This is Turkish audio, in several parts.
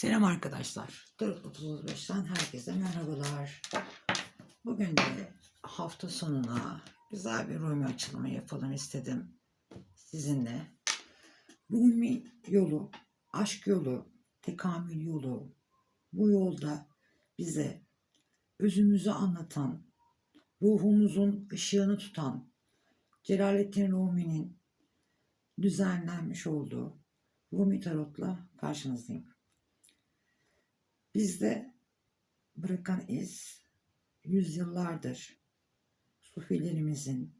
Selam arkadaşlar. 4.35'ten herkese merhabalar. Bugün de hafta sonuna güzel bir Rumi açılımı yapalım istedim sizinle. Rumi yolu, aşk yolu, tekamül yolu, bu yolda bize özümüzü anlatan, ruhumuzun ışığını tutan Celalettin Rumi'nin düzenlenmiş olduğu Rumi Tarot'la karşınızdayım. Bizde bırakan iz yüzyıllardır sufilerimizin,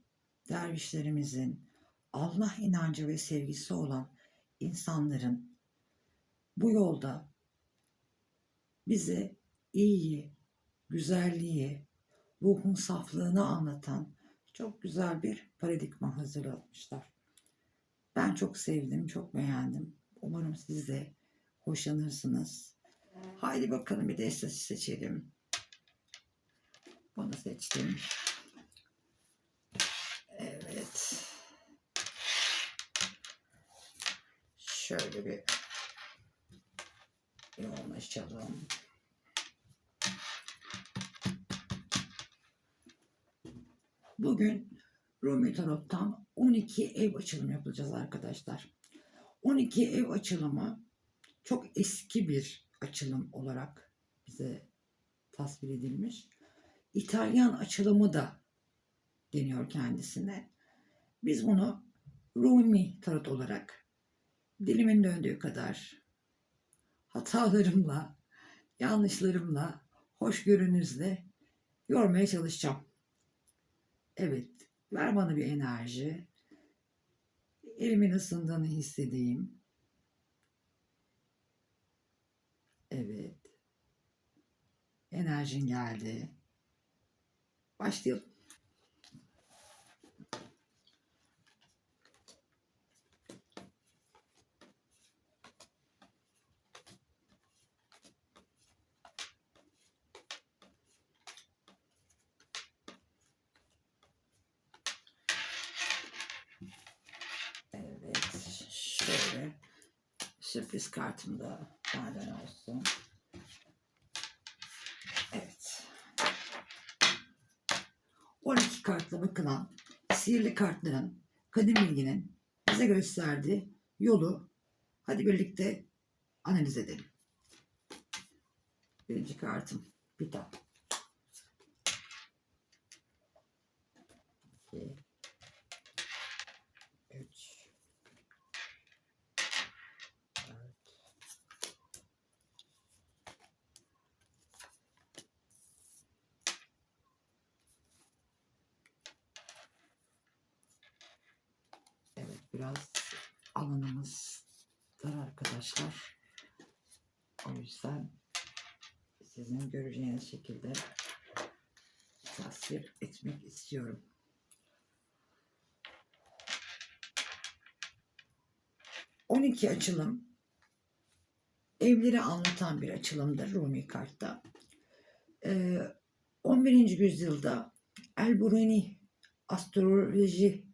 dervişlerimizin, Allah inancı ve sevgisi olan insanların bu yolda bize iyiyi, güzelliği, ruhun saflığını anlatan çok güzel bir paradigma hazırlamışlar. Ben çok sevdim, çok beğendim. Umarım siz de hoşlanırsınız. Haydi bakalım bir de seçelim. Bunu seçtim. Evet. Şöyle bir yoğunlaşalım. Bugün Rumi Tarot'tan 12 ev açılımı yapacağız arkadaşlar. 12 ev açılımı çok eski bir açılım olarak bize tasvir edilmiş. İtalyan açılımı da deniyor kendisine. Biz bunu Rumi tarot olarak dilimin döndüğü kadar hatalarımla, yanlışlarımla, hoşgörünüzle yormaya çalışacağım. Evet, ver bana bir enerji. Elimin ısındığını hissedeyim. Evet. Enerjin geldi. Başlayalım. Evet. Şöyle sürpriz kartım maden olsun. Evet. 12 kartla bakılan sihirli kartların kadim bilginin bize gösterdiği yolu hadi birlikte analiz edelim. Birinci kartım Pita. 2 alanımız dar arkadaşlar. O yüzden sizin göreceğiniz şekilde tasvir etmek istiyorum. On iki açılım evleri anlatan bir açılımdır Rumi kartta. Ee, 11. yüzyılda El Buruni astroloji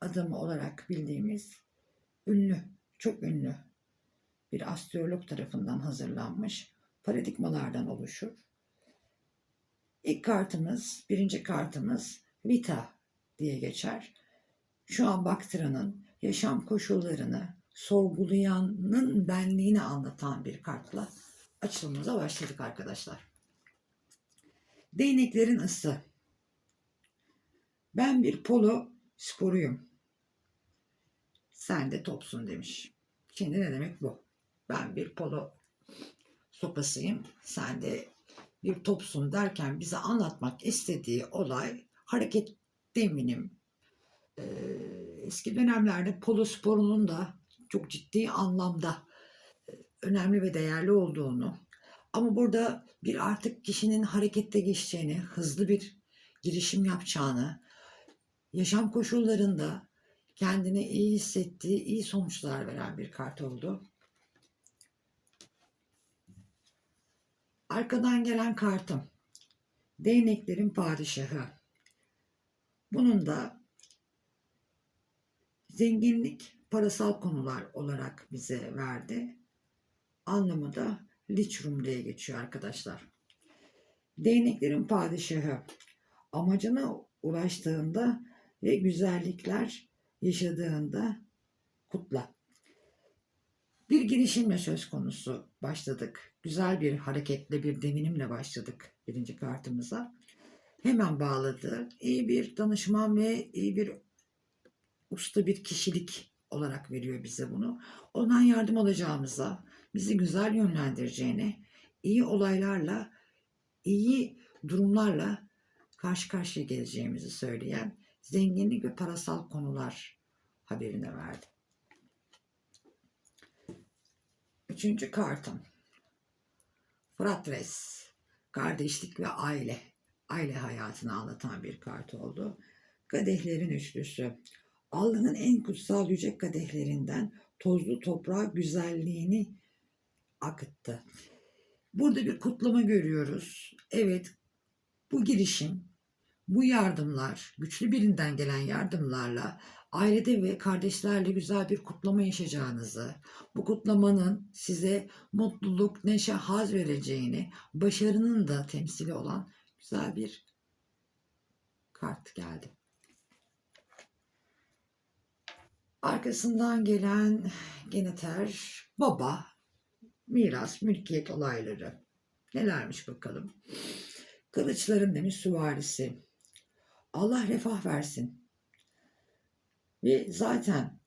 adamı olarak bildiğimiz ünlü, çok ünlü bir astrolog tarafından hazırlanmış paradigmalardan oluşur. İlk kartımız, birinci kartımız Vita diye geçer. Şu an baktıranın yaşam koşullarını sorgulayanın benliğini anlatan bir kartla açılımıza başladık arkadaşlar. Değneklerin ısı. Ben bir polo sporuyum. Sen de topsun demiş. Şimdi ne demek bu? Ben bir polo sopasıyım. Sen de bir topsun derken bize anlatmak istediği olay hareket deminim. Ee, eski dönemlerde polo sporunun da çok ciddi anlamda e, önemli ve değerli olduğunu ama burada bir artık kişinin harekette geçeceğini, hızlı bir girişim yapacağını, yaşam koşullarında kendini iyi hissettiği, iyi sonuçlar veren bir kart oldu. Arkadan gelen kartım. Değneklerin padişahı. Bunun da zenginlik, parasal konular olarak bize verdi. anlamı da lichrum diye geçiyor arkadaşlar. Değneklerin padişahı amacına ulaştığında ve güzellikler yaşadığında kutla. Bir girişimle söz konusu başladık. Güzel bir hareketle, bir devinimle başladık birinci kartımıza. Hemen bağladı. İyi bir danışman ve iyi bir usta bir kişilik olarak veriyor bize bunu. Ondan yardım alacağımıza, bizi güzel yönlendireceğine, iyi olaylarla, iyi durumlarla karşı karşıya geleceğimizi söyleyen zenginlik ve parasal konular haberine verdi. Üçüncü kartım. Fratres. Kardeşlik ve aile. Aile hayatını anlatan bir kart oldu. Kadehlerin üçlüsü. Allah'ın en kutsal yüce kadehlerinden tozlu toprağa güzelliğini akıttı. Burada bir kutlama görüyoruz. Evet, bu girişim, bu yardımlar, güçlü birinden gelen yardımlarla ailede ve kardeşlerle güzel bir kutlama yaşayacağınızı, bu kutlamanın size mutluluk, neşe, haz vereceğini, başarının da temsili olan güzel bir kart geldi. Arkasından gelen geneter, baba, miras, mülkiyet olayları. Nelermiş bakalım. Kılıçların demiş süvarisi. Allah refah versin. Ve zaten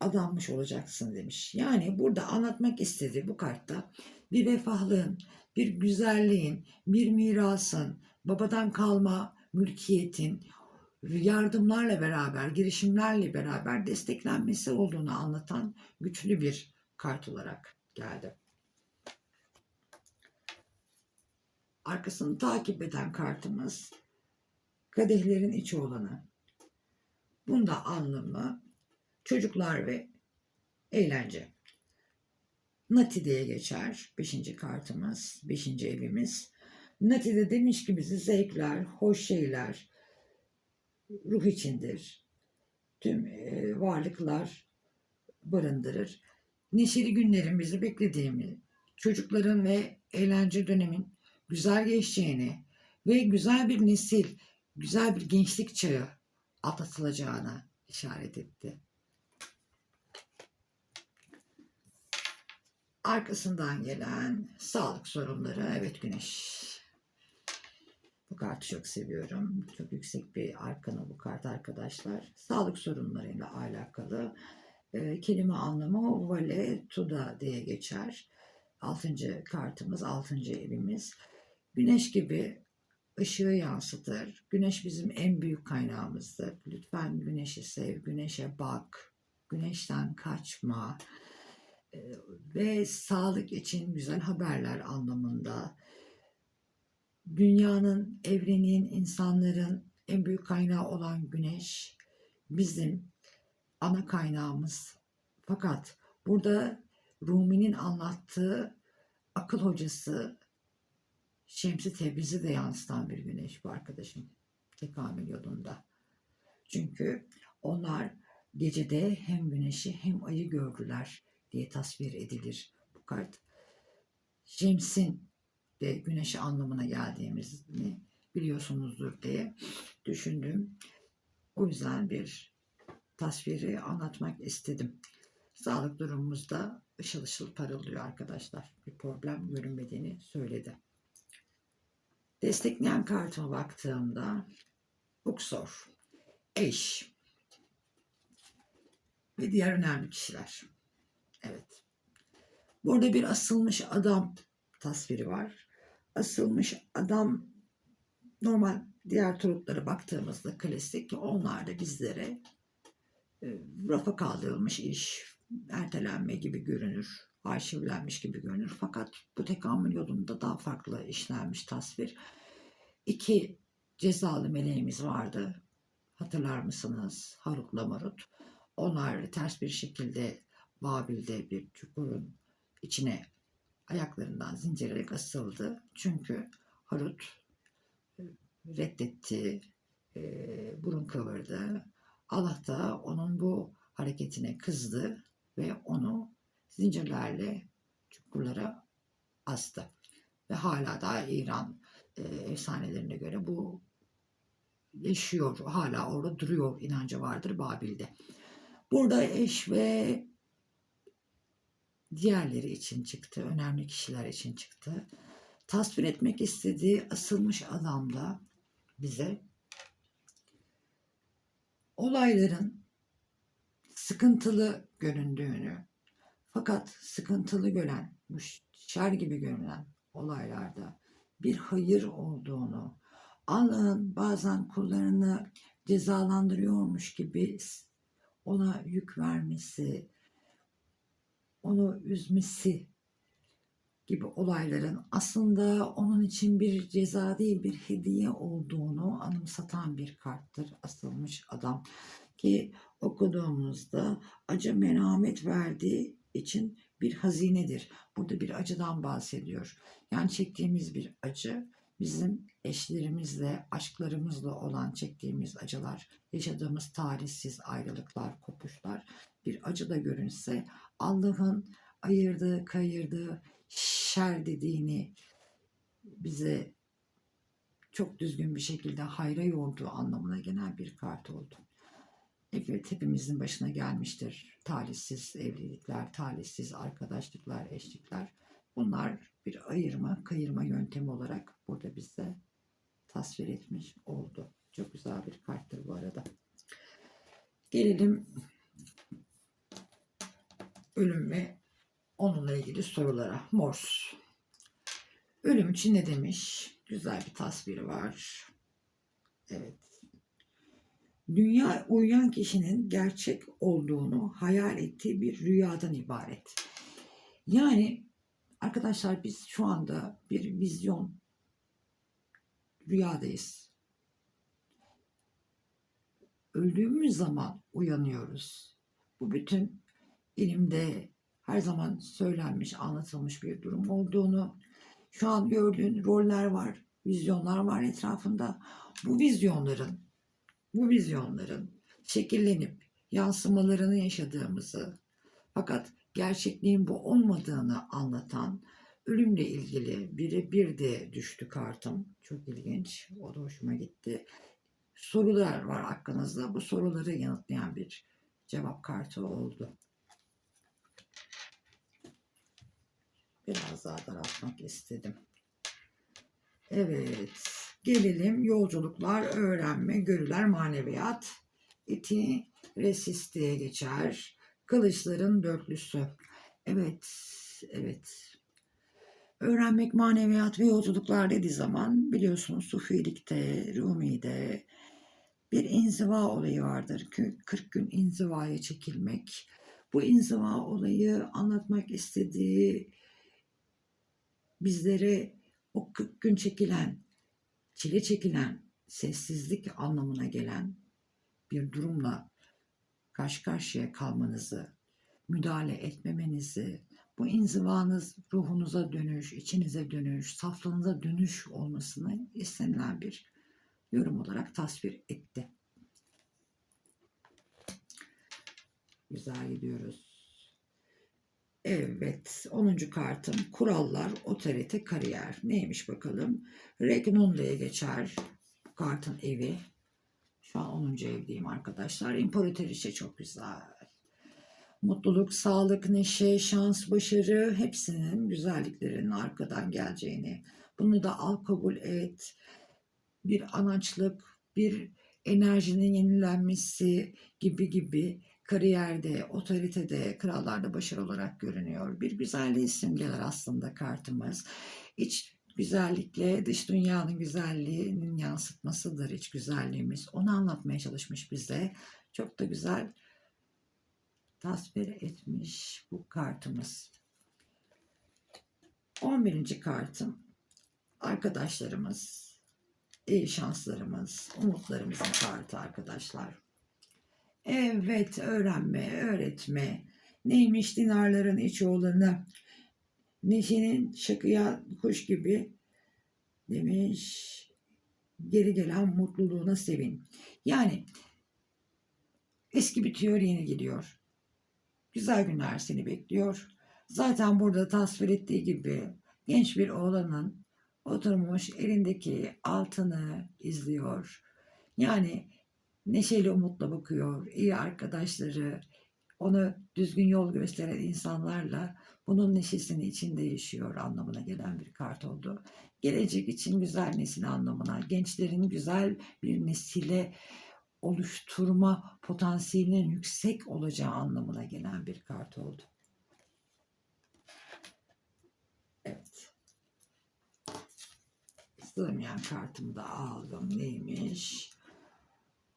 adanmış olacaksın demiş. Yani burada anlatmak istediği bu kartta bir refahlığın, bir güzelliğin, bir mirasın, babadan kalma mülkiyetin, yardımlarla beraber, girişimlerle beraber desteklenmesi olduğunu anlatan güçlü bir kart olarak geldi. Arkasını takip eden kartımız kadehlerin içi olanı. Bunda anlamı çocuklar ve eğlence. Nati diye geçer. Beşinci kartımız, beşinci evimiz. Nati de demiş ki bizi zevkler, hoş şeyler, ruh içindir. Tüm e, varlıklar barındırır. Neşeli günlerin bizi beklediğimi, çocukların ve eğlence dönemin güzel geçeceğini ve güzel bir nesil, güzel bir gençlik çağı atlatılacağına işaret etti. Arkasından gelen sağlık sorunları, evet güneş. Bu kartı çok seviyorum. Çok yüksek bir arkana bu kart arkadaşlar. Sağlık sorunlarıyla alakalı. E, kelime anlamı vale tuda diye geçer. Altıncı kartımız, altıncı evimiz. Güneş gibi ışığı yansıtır. Güneş bizim en büyük kaynağımızdır. Lütfen güneşi sev, güneşe bak, güneşten kaçma Ee, ve sağlık için güzel haberler anlamında. Dünyanın, evrenin, insanların en büyük kaynağı olan güneş bizim ana kaynağımız. Fakat burada Rumi'nin anlattığı akıl hocası Şemsi Tebriz'i de yansıtan bir güneş bu arkadaşım. Tekamül yolunda. Çünkü onlar gecede hem güneşi hem ayı gördüler diye tasvir edilir bu kart. Şems'in de güneşi anlamına geldiğimizi biliyorsunuzdur diye düşündüm. O yüzden bir tasviri anlatmak istedim. Sağlık durumumuzda ışıl ışıl parıldıyor arkadaşlar. Bir problem görünmediğini söyledi. Destekleyen kartıma baktığımda Uksor, eş ve diğer önemli kişiler. Evet. Burada bir asılmış adam tasviri var. Asılmış adam normal diğer turutlara baktığımızda klasik onlar da bizlere e, rafa kaldırılmış iş, ertelenme gibi görünür, arşivlenmiş gibi görünür. Fakat bu tekamül yolunda daha farklı işlenmiş tasvir. İki cezalı meleğimiz vardı. Hatırlar mısınız? Harut'la Marut. Onlar ters bir şekilde Babil'de bir çukurun içine ayaklarından zincirerek asıldı. Çünkü Harut e, reddetti, e, burun kıvırdı. Allah da onun bu hareketine kızdı ve onu zincirlerle çukurlara astı. Ve hala da İran e, efsanelerine göre bu yaşıyor. Hala orada duruyor inancı vardır Babil'de. Burada eş ve diğerleri için çıktı. Önemli kişiler için çıktı. Tasvir etmek istediği asılmış adam da bize olayların sıkıntılı göründüğünü fakat sıkıntılı gören, şer gibi görünen olaylarda bir hayır olduğunu, Allah'ın bazen kullarını cezalandırıyormuş gibi ona yük vermesi, onu üzmesi gibi olayların aslında onun için bir ceza değil bir hediye olduğunu anımsatan bir karttır asılmış adam. Ki okuduğumuzda acı merhamet verdiği için bir hazinedir. Burada bir acıdan bahsediyor. Yani çektiğimiz bir acı bizim eşlerimizle, aşklarımızla olan çektiğimiz acılar, yaşadığımız tarihsiz ayrılıklar, kopuşlar bir acı da görünse Allah'ın ayırdığı, kayırdığı, şer dediğini bize çok düzgün bir şekilde hayra yorduğu anlamına gelen bir kart oldu. Evet hepimizin başına gelmiştir. Talihsiz evlilikler, talihsiz arkadaşlıklar, eşlikler. Bunlar bir ayırma, kayırma yöntemi olarak burada bize tasvir etmiş oldu. Çok güzel bir karttır bu arada. Gelelim ölüm ve onunla ilgili sorulara. Morse. Ölüm için ne demiş? Güzel bir tasviri var. Evet. Dünya uyuyan kişinin gerçek olduğunu hayal ettiği bir rüyadan ibaret. Yani arkadaşlar biz şu anda bir vizyon rüyadayız. Öldüğümüz zaman uyanıyoruz. Bu bütün ilimde her zaman söylenmiş, anlatılmış bir durum olduğunu, şu an gördüğün roller var, vizyonlar var etrafında. Bu vizyonların, bu vizyonların şekillenip yansımalarını yaşadığımızı, fakat gerçekliğin bu olmadığını anlatan ölümle ilgili biri bir de düştü kartım. Çok ilginç. O da hoşuma gitti. Sorular var hakkınızda. Bu soruları yanıtlayan bir cevap kartı oldu. Biraz daha daraltmak istedim. Evet. Gelelim yolculuklar, öğrenme, görüler, maneviyat. İti resisteye geçer. Kılıçların dörtlüsü. Evet, evet. Öğrenmek, maneviyat ve yolculuklar dediği zaman biliyorsunuz Sufilikte, Rumi'de bir inziva olayı vardır. 40 gün inzivaya çekilmek. Bu inziva olayı anlatmak istediği bizlere o 40 gün çekilen, çile çekilen, sessizlik anlamına gelen bir durumla karşı karşıya kalmanızı, müdahale etmemenizi, bu inzivanız ruhunuza dönüş, içinize dönüş, saflığınıza dönüş olmasını istenilen bir yorum olarak tasvir etti. Güzel gidiyoruz. Evet, 10. kartım kurallar, otorite, kariyer. Neymiş bakalım? Regnunde'ye geçer. Kartın evi. Şu an 10. evdeyim arkadaşlar. İmparatoriçe çok güzel. Mutluluk, sağlık, neşe, şans, başarı hepsinin güzelliklerinin arkadan geleceğini. Bunu da al kabul et. Bir anaçlık, bir enerjinin yenilenmesi gibi gibi kariyerde, otoritede, krallarda başarı olarak görünüyor. Bir güzelliği simgeler aslında kartımız. İç güzellikle dış dünyanın güzelliğinin yansıtmasıdır iç güzelliğimiz. Onu anlatmaya çalışmış bize. Çok da güzel tasvir etmiş bu kartımız. 11. kartım arkadaşlarımız, iyi şanslarımız, umutlarımızın kartı arkadaşlar. Evet öğrenme, öğretme. Neymiş dinarların iç olanı? Neşenin şakıya kuş gibi demiş. Geri gelen mutluluğuna sevin. Yani eski bitiyor yeni geliyor. Güzel günler seni bekliyor. Zaten burada tasvir ettiği gibi genç bir oğlanın oturmuş elindeki altını izliyor. Yani neşeli umutla bakıyor. İyi arkadaşları, onu düzgün yol gösteren insanlarla bunun neşesini içinde yaşıyor anlamına gelen bir kart oldu. Gelecek için güzel nesil anlamına, gençlerin güzel bir nesile oluşturma potansiyelinin yüksek olacağı anlamına gelen bir kart oldu. Evet. Sığmayan kartımı da aldım. Neymiş?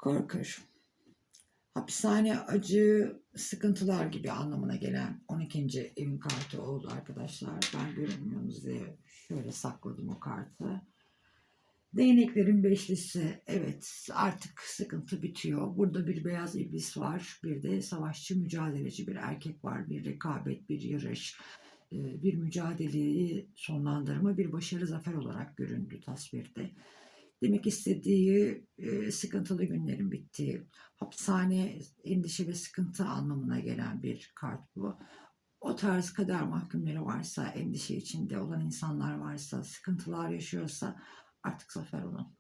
Korkur. Hapishane acı sıkıntılar gibi anlamına gelen 12. evin kartı oldu arkadaşlar. Ben görünmüyorsunuz diye şöyle sakladım o kartı. Değneklerin beşlisi. Evet artık sıkıntı bitiyor. Burada bir beyaz iblis var. Bir de savaşçı mücadeleci bir erkek var. Bir rekabet, bir yarış, e, bir mücadeleyi sonlandırma, bir başarı zafer olarak göründü tasvirde. Demek istediği sıkıntılı günlerin bittiği, hapishane, endişe ve sıkıntı anlamına gelen bir kart bu. O tarz kader mahkumları varsa, endişe içinde olan insanlar varsa, sıkıntılar yaşıyorsa artık zafer onun.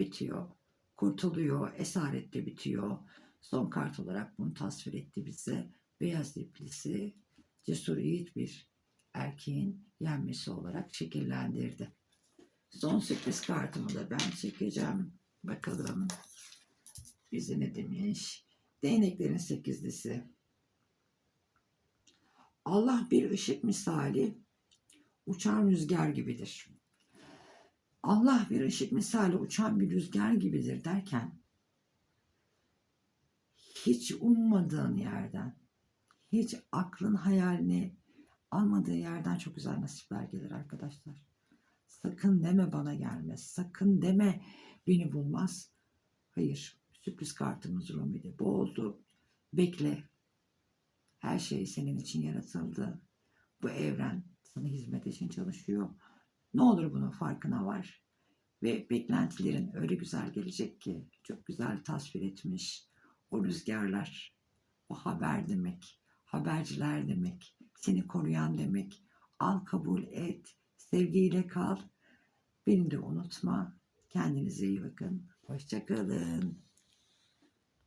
Bitiyor, kurtuluyor, esaretle bitiyor. Son kart olarak bunu tasvir etti bize. Beyaz iplisi, cesur yiğit bir erkeğin yenmesi olarak şekillendirdi. Son sürpriz kartımı da ben çekeceğim. Bakalım bize ne demiş. Değneklerin sekizlisi. Allah bir ışık misali uçan rüzgar gibidir. Allah bir ışık misali uçan bir rüzgar gibidir derken hiç ummadığın yerden, hiç aklın hayalini almadığı yerden çok güzel nasipler gelir arkadaşlar. Sakın deme bana gelmez. Sakın deme beni bulmaz. Hayır. Sürpriz kartımız Rumi'de. Bu oldu. Bekle. Her şey senin için yaratıldı. Bu evren sana hizmet için çalışıyor. Ne olur bunun farkına var. Ve beklentilerin öyle güzel gelecek ki çok güzel tasvir etmiş. O rüzgarlar, o haber demek, haberciler demek, seni koruyan demek. Al kabul et, sevgiyle kal. Beni de unutma. Kendinize iyi bakın. Hoşçakalın.